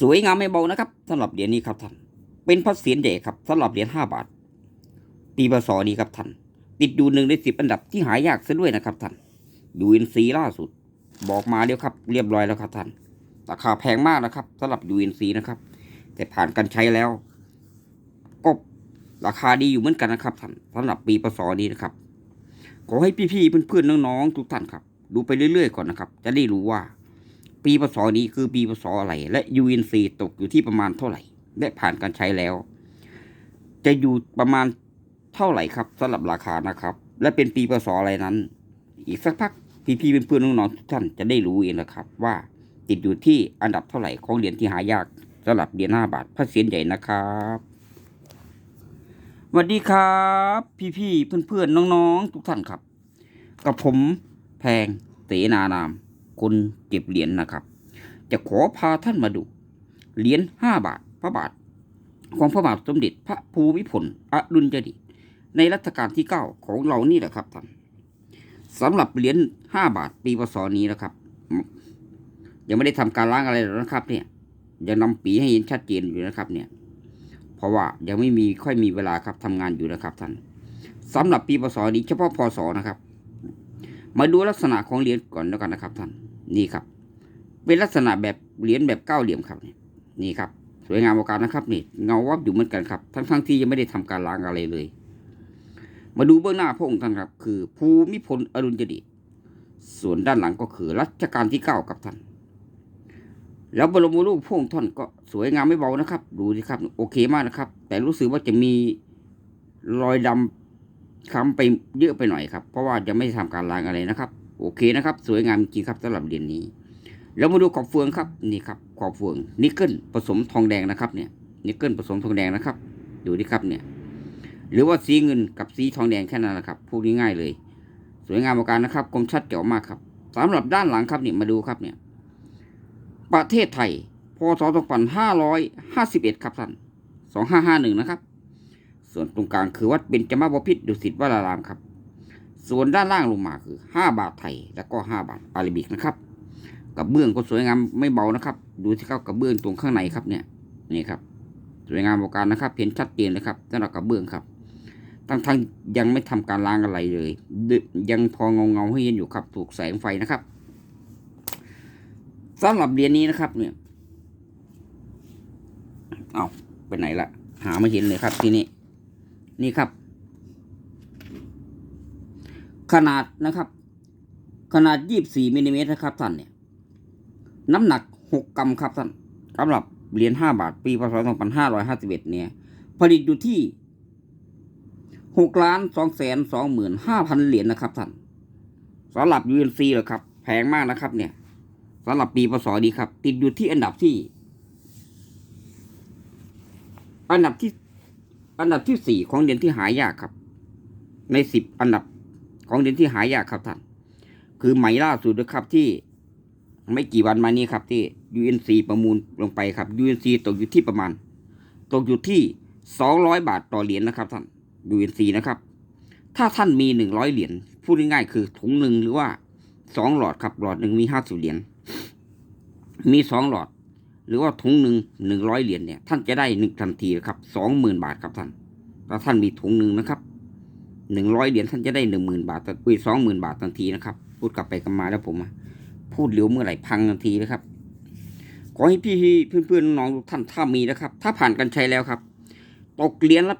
สวยงามไม่เบานะครับสำหรับเหรียญนี้ครับท่าน เป็นพระเศียรใหญ่ครับสำหรับเหรียญห้าบาทปีพศนี้ครับท่าน ติดอยู่หนึ่งในสิบอันดับที่หายากซะด้วยนะครับท่านยูเอ็นซีล่าสุด บอกมาเดียวครับ เรียบร้อยแล้วครับท่าน ราคาแพงมากนะครับสำหรับ UNC นซีนะครับ แต่ผ่านการใช้แล้ว ก็ราคาดีอยู่เหมือนกันนะครับท่านสำหรับปีพศนี้นะครับขอให้พี่ๆเพื่อนๆน้องๆทุกท่านครับ ดูไปเรื่อยๆก่อนนะครับ จะได้รู้ว่า ปีพศนี้คือปีพศอะไร และ UNC ตกอยู่ที่ประมาณเท่าไหร่ และผ่านการใช้แล้ว จะอยู่ประมาณเท่าไหร่ครับสำหรับราคานะครับ และเป็นปีพศอะไรนั้น อีกสักพักพี่ๆเพื่อนๆน้องๆทุกท่านจะได้รู้เองนะครับ ว่าติดอยู่ที่อันดับเท่าไหร่ของเหรียญที่หายากสำหรับเหรียญห้าบาทพระเศียรใหญ่นะครับสวัสดีครับ พี่ๆเพื่อนๆน้องๆ ทุกท่านครับ กับผมแพงเสนานาม คนเก็บเหรียญนะครับ จะขอพาท่านมาดู เหรียญห้าบาทพระบาท ของพระบาทสมเด็จพระภูมิพลอดุลยเดชในรัชกาลที่เก้าของเรานี่แหละครับท่านสำหรับเหรียญห้าบาทปีพศนี้นะครับ ยังไม่ได้ทำการล้างอะไรหรอกนะครับ เนี่ยยังนำปีให้เห็นชัดเจนอยู่นะครับ เนี่ย เพราะว่ายังไม่มีค่อยมีเวลาครับทำงานอยู่นะครับท่านสำหรับปีพศนี้เฉพาะพศนะครับ มาดูลักษณะของเหรียญก่อนแล้วกันนะครับท่าน นี่ครับ เป็นลักษณะแบบเหรียญแบบเก้าเหลี่ยมครับนี่ครับ สวยงามโอกาสนะครับนี่เงาวับอยู่เหมือนกันครับ ทั้งทั้งๆที่ยังไม่ได้ทำการล้างอะไรเลย มาดูเบื้องหน้าพระองค์ท่านครับ คือ ภูมิพลอดุลยเดชส่วนด้านหลังก็คือรัชกาลที่เก้าครับท่าน แล้วบรมรูปพระองค์ท่านก็สวยงามไม่เบานะครับ ดูสิครับ โอเคมากนะครับ แต่รู้สึกว่าจะมีรอยดำค้ำไปเยอะไปหน่อยครับ เพราะว่ายังไม่ได้ทำการล้างอะไรนะครับ โอเคนะครับ สวยงามจริงครับสำหรับเหรียญนี้แล้วมาดูขอบเฟืองครับนี่ครับขอบเฟืองนิกเกิลผสมทองแดงนะครับเนี่ยนิกเกิลผสมทองแดงนะครับ ดูดิครับเนี่ยหรือว่าสีเงินกับสีทองแดงแค่นั้นนะครับพูดง่ายๆเลย สวยงามโอการนะครับคมชัดเจ๋วมากครับสำหรับด้านหลังครับเนี่ยมาดูครับเนี่ยประเทศไทยพศ2551 ครับท่าน2551 นะครับ ส่วนตรงกลางคือวัดเบญจมาบพิตรดุสิตวรารามครับ ส่วนด้านล่างลงมาคือ 5 บาทไทย แล้วก็ 5 บาทอาราบิกนะครับกับเบื้องก็สวยงามไม่เบานะครับ ดูที่เข้ากับเบื้องตรงข้างในครับเนี่ยนี่ครับ สวยงามโอการนะครับเห็นชัดเจนเลยครับสำหรับกับเบื้องครับทั้งทั้งๆยังไม่ทำการล้างอะไรเลย ยังพอเงาเงาให้เห็นอยู่ครับ ถูกแสงไฟนะครับสำหรับเหรียญนี้นะครับ เนี่ยเอาไปไหนละหาไม่เห็นเลยครับที่นี่นี่ครับ ขนาดนะครับ ขนาดยี่บสี่มิลลิเมตรนะครับท่านเนี่ย น้ำหนักหกกรัมครับท่านสำหรับเหรียญห้าบาทปีพศสองพันห้าร้อยห้าสิบเอ็ดเนี่ย ผลิตอยู่ที่หกล้านสองแสนสองหมื่นห้าพันเหรียญนะครับท่านสำหรับ UNC เหรอครับ แพงมากนะครับ เนี่ยสำหรับปีพศนี้ครับ ติดอยู่ที่อันดับที่ อันดับที่ อันดับที่สี่ของเหรียญที่หายากครับ ในสิบอันดับ ของเหรียญที่หายากครับท่าน คือไหมล่าสุดนะครับที่ไม่กี่วันมานี้ครับที่ UNC ประมูลลงไปครับ UNC ตกอยู่ที่ประมาณ ตกอยู่ที่สองร้อยบาทต่อเหรียญนะครับท่าน UNC นะครับ ถ้าท่านมีหนึ่งร้อยเหรียญพูดง่ายๆคือถุงหนึ่งหรือว่าสองหลอดครับหลอดหนึ่งมีห้าสิบเหรียญมีสองหลอด หรือว่าถุงหนึ่งหนึ่งร้อยเหรียญเนี่ยท่านจะได้หนึ่งทันทีนะครับสองหมื่นบาทครับท่านถ้าท่านมีถุงหนึ่งนะครับ หนึ่งร้อยเหรียญท่านจะได้หนึ่งหมื่นบาทอุ้ยสองหมื่นบาททันทีนะครับ พูดกลับไปกลับมาแล้วผมพูดเร็วเมื่อไหร่พังทันทีนะครับ ขอให้พี่เพื่อนๆน้องทุกท่านถ้ามีนะครับ ถ้าผ่านการใช้แล้วครับ ตกเหรียญละ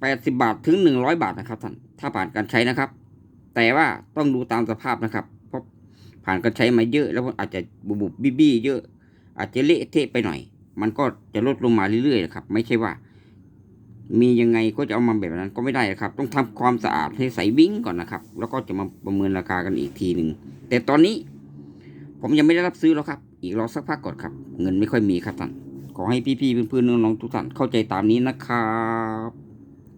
แปดสิบาทถึงหนึ่งร้อยบาทนะครับท่าน ถ้าผ่านการใช้นะครับ แต่ว่าต้องดูตามสภาพนะครับ เพราะผ่านการใช้มาเยอะ แล้วอาจจะบุบบี้เยอะ อาจจะเละเทะไปหน่อย มันก็จะลดลงมาเรื่อยๆนะครับ ไม่ใช่ว่า มียังไงก็จะเอามาแบบนั้นก็ไม่ได้ครับ ต้องทำความสะอาดให้ใสวิ่งก่อนนะครับ แล้วก็จะมาประเมินราคากันอีกทีหนึ่งแต่ตอนนี้ ผมยังไม่ได้รับซื้อแล้วครับ อีกรอสักพักก่อนครับ เงินไม่ค่อยมีครับท่านขอให้พี่ๆเพื่อนๆน้องๆทุกท่านเข้าใจตามนี้นะครับ